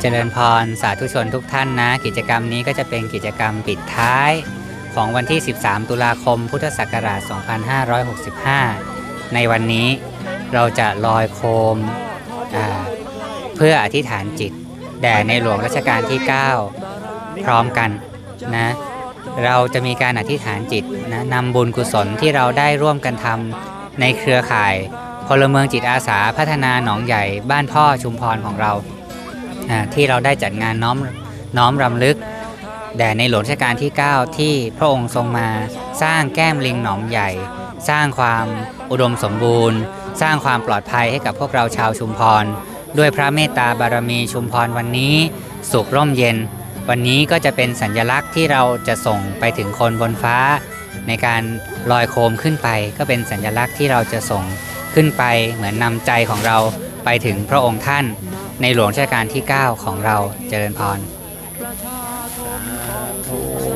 เจริญพรสาธุชนทุกท่านนะ กิจกรรมนี้ก็จะเป็นกิจกรรมปิดท้ายของวันที่ 13 ตุลาคม พุทธศักราช 2565 ในวันนี้เราจะลอยโคมเพื่ออธิษฐานจิต แด่ในหลวงรัชกาลที่ 9 พร้อมกันนะเราจะมีการอธิษฐานจิตนะนำบุญกุศลที่เราได้ร่วมกันทำในเครือข่าย พลเมืองจิตอาสาพัฒนาหนองใหญ่บ้านพ่อชุมพรของเรา ที่เราได้จัดงานน้อมน้อมรำลึก แด่ในหลวงรัชกาลที่ 9 ที่พระองค์ทรงมาสร้างแก้มลิงหนองใหญ่ สร้างความอุดมสมบูรณ์ สร้างความปลอดภัยให้กับพวกเราชาวชุมพร ด้วยพระเมตตาบารมีชุมพรวันนี้สุขร่มเย็น วันนี้ก็จะเป็นสัญลักษณ์ที่เราจะส่งไปถึงคนบนฟ้า ในการลอยโคมขึ้นไปก็เป็นสัญลักษณ์ที่เราจะส่ง ขึ้นไปเหมือนนำใจของเราไปถึงพระองค์ท่าน ในหลวงราชการที่ 9 ของเราเจริญพรสาธุ